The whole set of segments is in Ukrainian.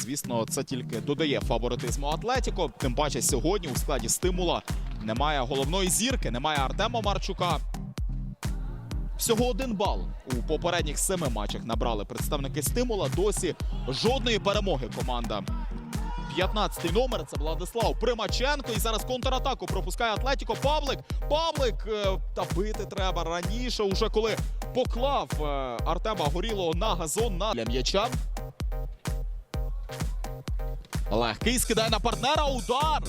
Звісно, це тільки додає фаворитизму Атлетіко. Тим паче сьогодні у складі стимула немає головної зірки, немає Артема Марчука. Всього один бал у попередніх семи матчах набрали представники стимула. Досі жодної перемоги команда. 15-й номер це Владислав Примаченко. І зараз контратаку пропускає Атлетіко. Павлик. Павлик е, та бити треба раніше, уже коли поклав е, Артема Горілого на газон на для м'яча. Легкий скидає на партнера. Удар.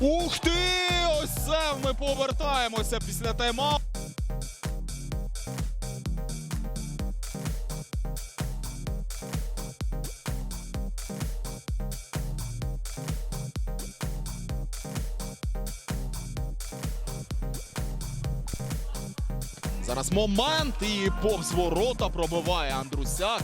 Ух ти! Ось це ми повертаємося після тайма. Зараз момент і повз ворота пробиває Андрусяк.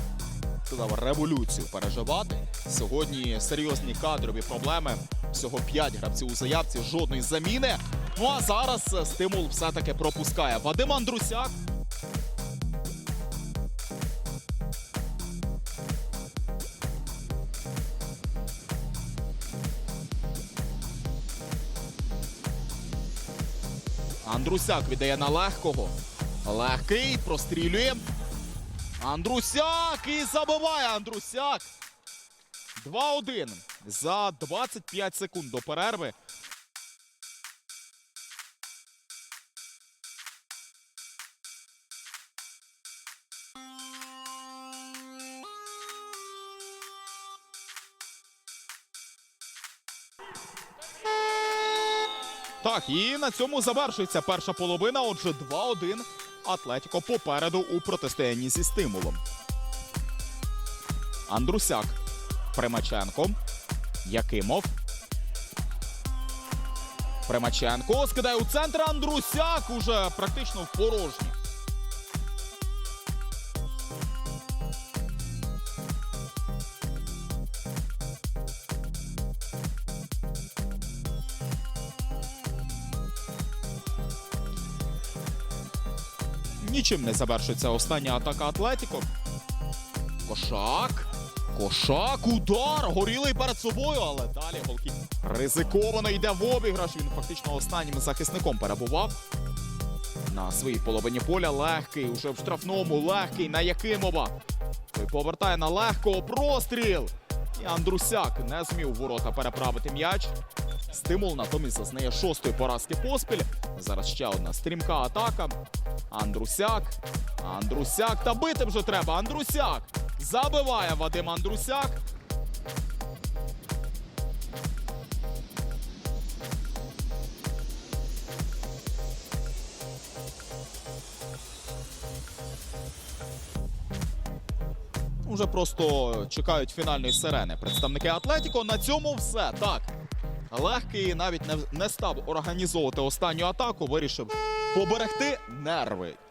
Сказав революцію переживати. Сьогодні серйозні кадрові проблеми. Всього 5 гравців у заявці, жодної заміни. Ну а зараз е, стимул все-таки пропускає. Вадим Андрусяк. Андрусяк віддає на легкого. Легкий прострілює. Андрусяк і забиває Андрусяк. 2-1 за 25 секунд до перерви. Так, і на цьому завершується перша половина. Отже, 2-1. Атлетіко попереду у протистоянні зі стимулом. Андрусяк. Примаченко. Якимов. Примаченко скидає у центр. Андрусяк уже практично в порожній. Нічим не завершиться остання атака Атлетіко. Кошак. Кошак, удар! Горілий перед собою, але далі голкіп ризиковано йде в обіграш. Він фактично останнім захисником перебував. На своїй половині поля легкий, уже в штрафному, легкий на Якимова. Той повертає на легкого простріл. І Андрусяк не змів ворота переправити м'яч. Стимул натомість зазнає шостої поразки поспіль. Зараз ще одна стрімка атака. Андрусяк. Андрусяк. Та бити вже треба. Андрусяк. Забиває Вадим Андрусяк. Уже просто чекають фінальної сирени. Представники Атлетіко. На цьому все. Так. Легкий навіть не, не став організовувати останню атаку. Вирішив поберегти нерви